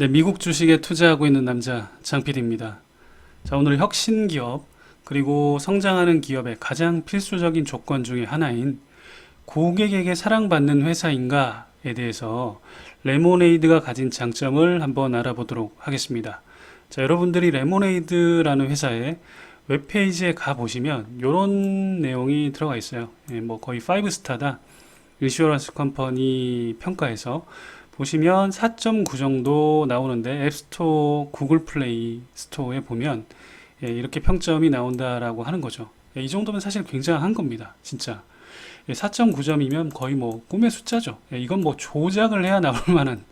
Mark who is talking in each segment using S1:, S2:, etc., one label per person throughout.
S1: 네, 미국 주식에 투자하고 있는 남자 장필입니다. 자, 오늘 혁신 기업 그리고 성장하는 기업의 가장 필수적인 조건 중에 하나인 고객에게 사랑받는 회사인가에 대해서 레모네이드가 가진 장점을 한번 알아보도록 하겠습니다. 자, 여러분들이 레모네이드라는 회사의 웹페이지에 가 보시면 이런 내용이 들어가 있어요. 예, 뭐 거의 5스타다. 인슈어런스 컴퍼니 평가에서 보시면 4.9 정도 나오는데 앱스토어, 구글 플레이 스토어에 보면 예, 이렇게 평점이 나온다라고 하는 거죠. 예, 이 정도면 사실 굉장한 겁니다. 진짜. 예, 4.9점이면 거의 뭐 꿈의 숫자죠. 예, 이건 뭐 조작을 해야 나올 만한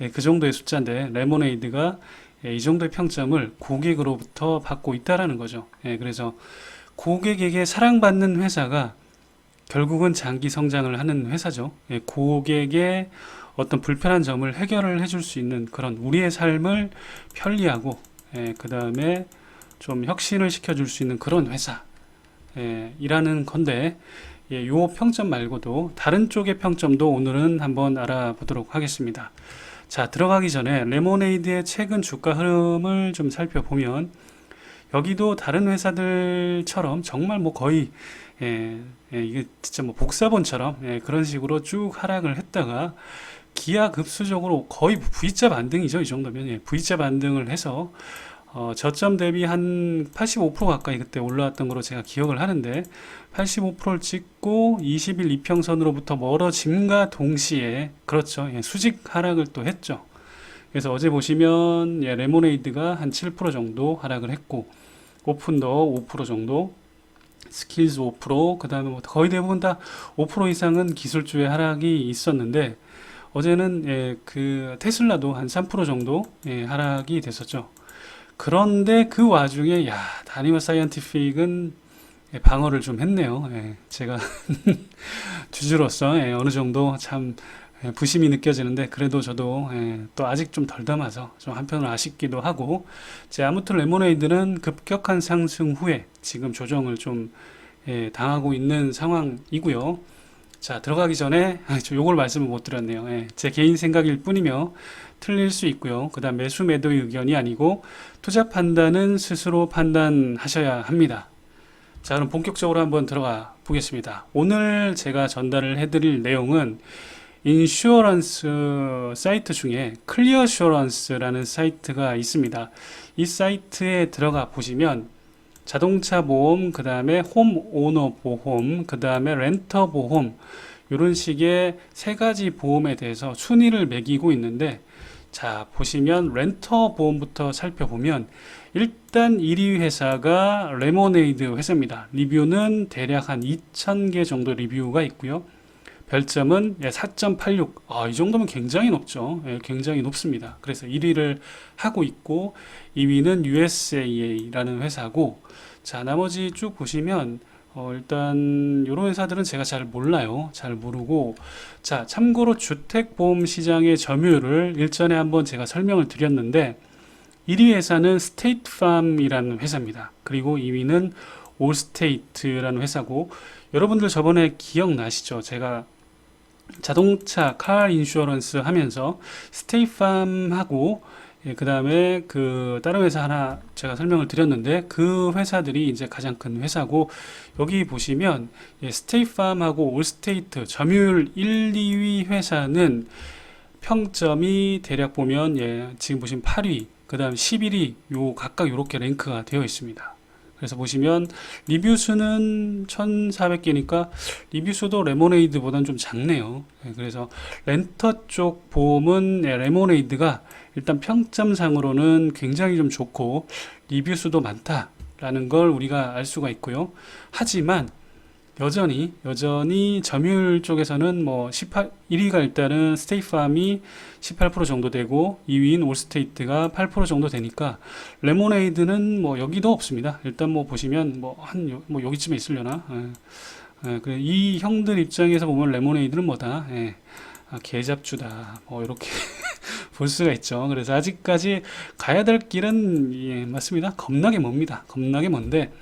S1: 예, 그 정도의 숫자인데 레모네이드가 예, 이 정도의 평점을 고객으로부터 받고 있다라는 거죠. 예, 그래서 고객에게 사랑받는 회사가 결국은 장기 성장을 하는 회사죠. 예, 고객의 어떤 불편한 점을 해결을 해줄 수 있는 그런 우리의 삶을 편리하고 그 다음에 좀 혁신을 시켜줄 수 있는 그런 회사 예, 이라는 건데 예, 요 평점 말고도 다른 쪽의 평점도 오늘은 한번 알아보도록 하겠습니다. 자 들어가기 전에 레모네이드의 최근 주가 흐름을 좀 살펴보면 여기도 다른 회사들처럼 정말 뭐 거의 예, 예, 이게 진짜 뭐 복사본처럼 예, 그런 식으로 쭉 하락을 했다가 기하급수적으로 거의 V자 반등이죠. 이 정도면 예, V자 반등을 해서 어, 저점 대비 한 85% 가까이 그때 올라왔던 거로 제가 기억을 하는데 85%를 찍고 20일 이평선으로부터 멀어짐과 동시에 그렇죠. 예, 수직 하락을 또 했죠. 그래서 어제 보시면 예, 레모네이드가 한 7% 정도 하락을 했고 오픈도 5% 정도 스킬즈 5%, 그 다음에 뭐 거의 대부분 다 5% 이상은 기술주의 하락이 있었는데, 어제는 예, 그 테슬라도 한 3% 정도 예, 하락이 됐었죠. 그런데 그 와중에 야 다니머 사이언티픽은 예, 방어를 좀 했네요. 예, 제가 주주로서 예, 어느 정도 참 예, 부심이 느껴지는데 그래도 저도 예, 또 아직 좀 덜 담아서 좀 한편으로 아쉽기도 하고 제 아무튼 레모네이드는 급격한 상승 후에 지금 조정을 좀 예, 당하고 있는 상황이고요. 자 들어가기 전에 아, 저 요걸 말씀을 못 드렸네요. 예, 제 개인 생각일 뿐이며 틀릴 수 있고요. 그다음 매수 매도의 의견이 아니고 투자 판단은 스스로 판단하셔야 합니다. 자 그럼 본격적으로 한번 들어가 보겠습니다. 오늘 제가 전달을 해드릴 내용은 인슈어런스 사이트 중에 클리어슈어런스라는 사이트가 있습니다. 이 사이트에 들어가 보시면 자동차 보험, 그 다음에 홈 오너 보험, 그 다음에 렌터 보험 이런 식의 세 가지 보험에 대해서 순위를 매기고 있는데 자 보시면 렌터 보험부터 살펴보면 일단 1위 회사가 레모네이드 회사입니다. 리뷰는 대략 한 2,000개 정도 리뷰가 있고요. 별점은 4.86. 아, 이 정도면 굉장히 높죠. 예, 굉장히 높습니다. 그래서 1위를 하고 있고 2위는 USA라는 회사고 자, 나머지 쭉 보시면 어, 일단 이런 회사들은 제가 잘 몰라요. 잘 모르고 자, 참고로 주택 보험 시장의 점유율을 일전에 한번 제가 설명을 드렸는데 1위 회사는 스테이트팜이라는 회사입니다. 그리고 2위는 올스테이트라는 회사고 여러분들 저번에 기억나시죠? 제가 자동차 카 인슈어런스 하면서 스테이팜하고 예, 그 다음에 그 다른 회사 하나 제가 설명을 드렸는데 그 회사들이 이제 가장 큰 회사고 여기 보시면 예, 스테이팜하고 올스테이트 점유율 1, 2위 회사는 평점이 대략 보면 예, 지금 보시면 8위, 그 다음 11위 요 각각 요렇게 랭크가 되어 있습니다. 그래서 보시면 리뷰 수는 1400개니까 리뷰 수도 레모네이드보다는 좀 작네요. 예, 그래서 렌터 쪽 보험은 예, 레모네이드가 일단 평점상으로는 굉장히 좀 좋고 리뷰 수도 많다라는 걸 우리가 알 수가 있고요. 하지만 여전히 여전히 점유율 쪽에서는 뭐 18, 1위가 일단은 스테이팜이 18% 정도 되고 2위인 올스테이트가 8% 정도 되니까 레모네이드는 뭐 여기도 없습니다. 일단 뭐 보시면 뭐한뭐 여기쯤에 있으려나. 예. 예, 그래 이 형들 입장에서 보면 레모네이드는 뭐다. 예. 아, 개잡주다. 뭐 이렇게 볼 수가 있죠. 그래서 아직까지 가야 될 길은 예, 맞습니다. 겁나게 멉니다. 겁나게 먼데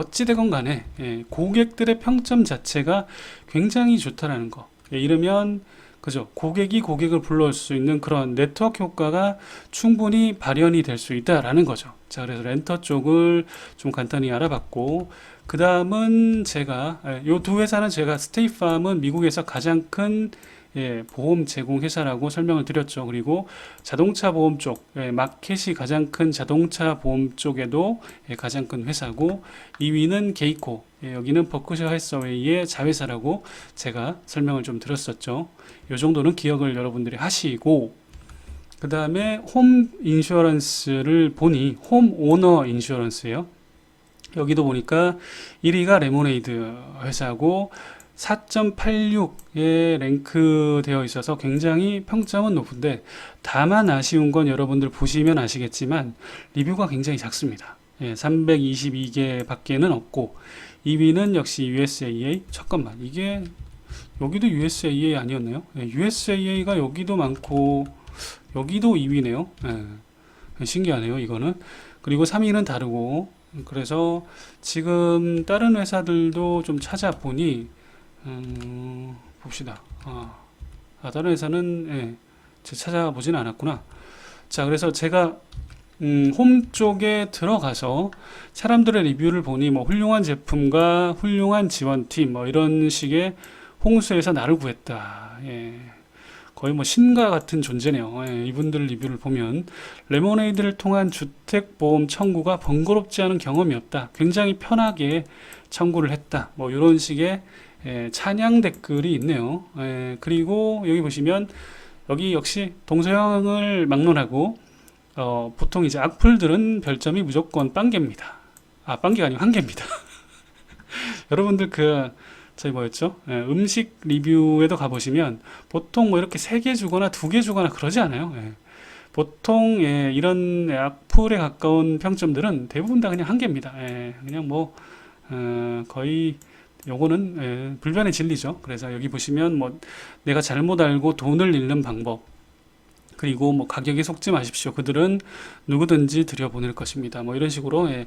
S1: 어찌되건 간에 예, 고객들의 평점 자체가 굉장히 좋다라는 거. 예, 이러면 그죠? 고객이 고객을 불러올 수 있는 그런 네트워크 효과가 충분히 발현이 될 수 있다라는 거죠. 자, 그래서 렌터 쪽을 좀 간단히 알아봤고, 그 다음은 제가, 요두 회사는 제가 스테이팜은 미국에서 가장 큰 예, 보험 제공 회사라고 설명을 드렸죠. 그리고 자동차 보험 쪽, 예, 마켓이 가장 큰 자동차 보험 쪽에도 예, 가장 큰 회사고, 2위는 게이코, 예, 여기는 버크셔 헬스웨이의 자회사라고 제가 설명을 좀 드렸었죠. 요 정도는 기억을 여러분들이 하시고, 그 다음에 홈 인슈어런스를 보니 홈 오너 인슈어런스예요. 여기도 보니까 1위가 레모네이드 회사고 4.86에 랭크되어 있어서 굉장히 평점은 높은데 다만 아쉬운 건 여러분들 보시면 아시겠지만 리뷰가 굉장히 작습니다. 예, 322개 밖에는 없고 2위는 역시 USAA 잠깐만 이게 여기도 USAA 아니었나요? 예, USAA가 여기도 많고 여기도 2위네요. 예, 신기하네요 이거는 그리고 3위는 다르고 그래서 지금 다른 회사들도 좀 찾아보니 음, 봅시다. 아, 아, 다른 회사는 예, 찾아보진 않았구나. 자, 그래서 제가 음, 홈 쪽에 들어가서 사람들의 리뷰를 보니 뭐 훌륭한 제품과 훌륭한 지원팀 뭐 이런 식의 홍수에서 나를 구했다. 예. 거의 뭐 신과 같은 존재네요. 예, 이분들 리뷰를 보면 레모네이드를 통한 주택보험 청구가 번거롭지 않은 경험이었다. 굉장히 편하게 청구를 했다. 뭐 이런 식의 예, 찬양 댓글이 있네요. 예, 그리고 여기 보시면 여기 역시 동서양을 막론하고 어, 보통 이제 악플들은 별점이 무조건 빵개입니다. 아, 빵개가 아니고 한 개입니다. 여러분들 그 저희 뭐였죠? 예, 음식 리뷰에도 가보시면 보통 뭐 이렇게 세 개 주거나 두 개 주거나 그러지 않아요. 예. 보통 예, 이런 악플에 가까운 평점들은 대부분 다 그냥 한 개입니다. 예, 그냥 뭐 어, 거의 요거는 예, 불변의 진리죠. 그래서 여기 보시면 뭐 내가 잘못 알고 돈을 잃는 방법 그리고 뭐 가격에 속지 마십시오. 그들은 누구든지 들여보낼 것입니다. 뭐 이런 식으로 예,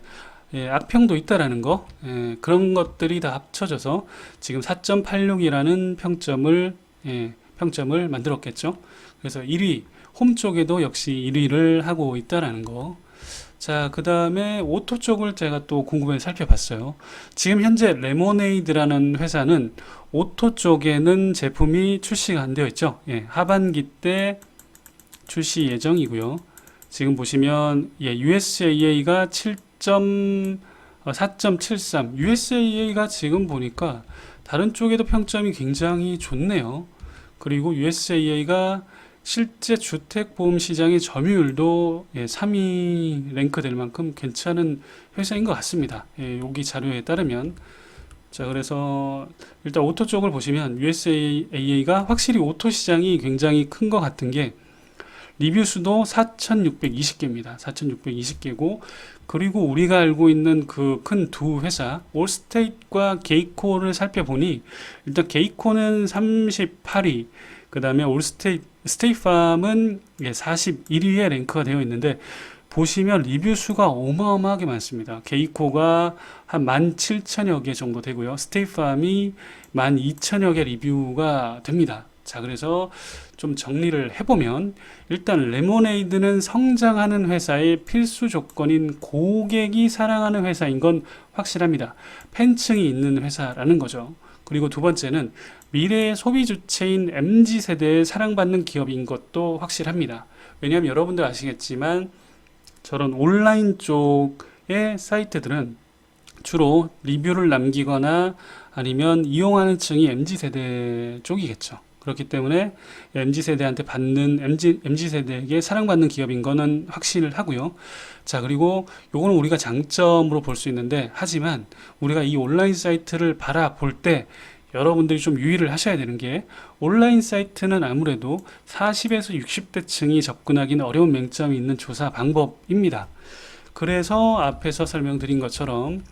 S1: 예, 악평도 있다라는 거 예, 그런 것들이 다 합쳐져서 지금 4.86이라는 평점을 예, 평점을 만들었겠죠. 그래서 1위 홈 쪽에도 역시 1위를 하고 있다라는 거. 자, 그 다음에 오토 쪽을 제가 또 궁금해 살펴봤어요. 지금 현재 레모네이드라는 회사는 오토 쪽에는 제품이 출시가 안 되어 있죠. 예, 하반기 때 출시 예정이고요. 지금 보시면 예, USAA가 7. 4.73 USAA가 지금 보니까 다른 쪽에도 평점이 굉장히 좋네요. 그리고 USAA가 실제 주택 보험 시장의 점유율도 예, 3위 랭크 될 만큼 괜찮은 회사인 것 같습니다. 예, 여기 자료에 따르면 자 그래서 일단 오토 쪽을 보시면 USAA가 확실히 오토 시장이 굉장히 큰 것 같은 게 리뷰 수도 4,620개입니다. 4,620개고 그리고 우리가 알고 있는 그 큰 두 회사 올스테이트과 게이코를 살펴보니 일단 게이코는 38위 그 다음에 올스테이트 스테이팜은 41위에 랭크가 되어 있는데 보시면 리뷰 수가 어마어마하게 많습니다. 게이코가 한 17,000여 개 정도 되고요. 스테이팜이 12,000여 개 리뷰가 됩니다. 자, 그래서 좀 정리를 해보면 일단 레모네이드는 성장하는 회사의 필수 조건인 고객이 사랑하는 회사인 건 확실합니다. 팬층이 있는 회사라는 거죠. 그리고 두 번째는 미래의 소비 주체인 MZ 세대에 사랑받는 기업인 것도 확실합니다. 왜냐하면 여러분들 아시겠지만 저런 온라인 쪽의 사이트들은 주로 리뷰를 남기거나 아니면 이용하는 층이 MZ 세대 쪽이겠죠. 그렇기 때문에 MZ 세대한테 받는 MZ MZ 세대에게 사랑받는 기업인 거는 확신을 하고요. 자, 그리고 요거는 우리가 장점으로 볼 수 있는데 하지만 우리가 이 온라인 사이트를 바라볼 때 여러분들이 좀 유의를 하셔야 되는 게 온라인 사이트는 아무래도 40에서 60대 층이 접근하기는 어려운 맹점이 있는 조사 방법입니다. 그래서 앞에서 설명드린 것처럼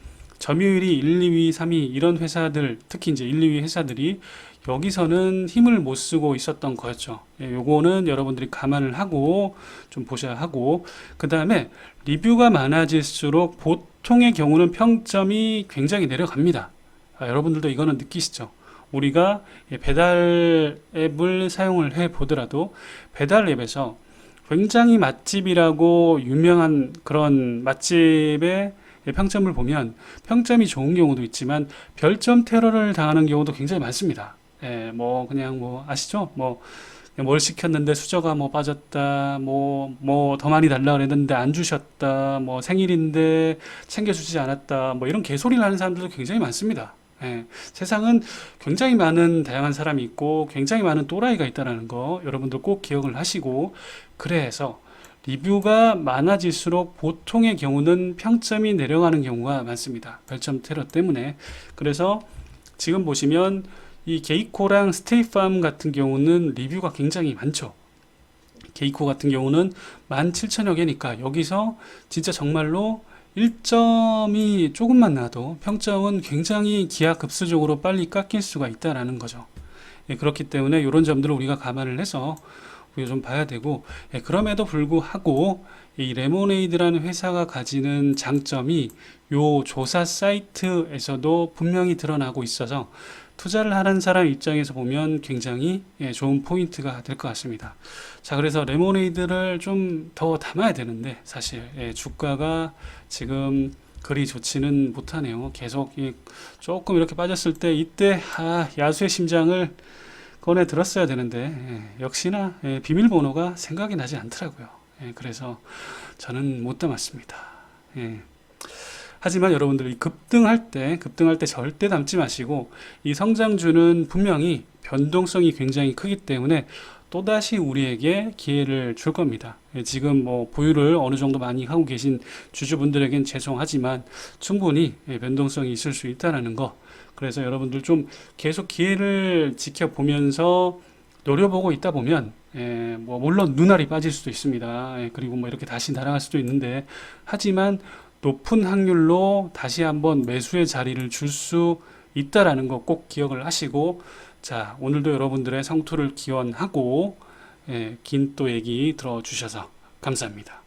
S1: 점유율이 1, 2위, 3위 이런 회사들 특히 이제 1, 2위 회사들이 여기서는 힘을 못 쓰고 있었던 거였죠. 예, 요거는 여러분들이 감안을 하고 좀 보셔야 하고 그 다음에 리뷰가 많아질수록 보통의 경우는 평점이 굉장히 내려갑니다. 아, 여러분들도 이거는 느끼시죠? 우리가 이 배달 앱을 사용을 해 보더라도 배달 앱에서 굉장히 맛집이라고 유명한 그런 맛집의 평점을 보면 평점이 좋은 경우도 있지만 별점 테러를 당하는 경우도 굉장히 많습니다. 예, 뭐 그냥 뭐 아시죠? 뭐 뭘 시켰는데 수저가 뭐 빠졌다, 뭐 뭐 더 많이 달라 그랬는데 안 주셨다, 뭐 생일인데 챙겨주지 않았다, 뭐 이런 개소리를 하는 사람들도 굉장히 많습니다. 예, 세상은 굉장히 많은 다양한 사람이 있고 굉장히 많은 또라이가 있다는 거 여러분들 꼭 기억을 하시고 그래서 리뷰가 많아질수록 보통의 경우는 평점이 내려가는 경우가 많습니다. 별점 테러 때문에. 그래서 지금 보시면 이 게이코랑 스테이팜 같은 경우는 리뷰가 굉장히 많죠. 게이코 같은 경우는 17,000여 개니까 여기서 진짜 정말로 1점이 조금만 나도 평점은 굉장히 기하급수적으로 빨리 깎일 수가 있다라는 거죠. 예, 그렇기 때문에 이런 점들을 우리가 감안을 해서 좀 봐야 되고 예, 그럼에도 불구하고 이 레모네이드라는 회사가 가지는 장점이 요 조사 사이트에서도 분명히 드러나고 있어서 투자를 하는 사람 입장에서 보면 굉장히 예, 좋은 포인트가 될 것 같습니다. 자, 그래서 레모네이드를 좀 더 담아야 되는데 사실 예, 주가가 지금 그리 좋지는 못하네요. 계속 이 조금 이렇게 빠졌을 때 이때 아, 야수의 심장을 꺼내 들었어야 되는데 예, 역시나 예, 비밀번호가 생각이 나지 않더라고요. 예, 그래서 저는 못 담았습니다. 예. 하지만 여러분들 이 급등할 때 급등할 때 절대 담지 마시고 이 성장주는 분명히 변동성이 굉장히 크기 때문에 또다시 우리에게 기회를 줄 겁니다. 예, 지금 뭐 보유를 어느 정도 많이 하고 계신 주주분들에겐 죄송하지만 충분히 예, 변동성이 있을 수 있다는 거. 그래서 여러분들 좀 계속 기회를 지켜보면서 노려보고 있다 보면 예, 뭐 물론 눈알이 빠질 수도 있습니다. 예, 그리고 뭐 이렇게 다시 날아갈 수도 있는데 하지만 높은 확률로 다시 한번 매수의 자리를 줄 수 있다라는 거 꼭 기억을 하시고 자 오늘도 여러분들의 성투를 기원하고 예, 긴 또 얘기 들어주셔서 감사합니다.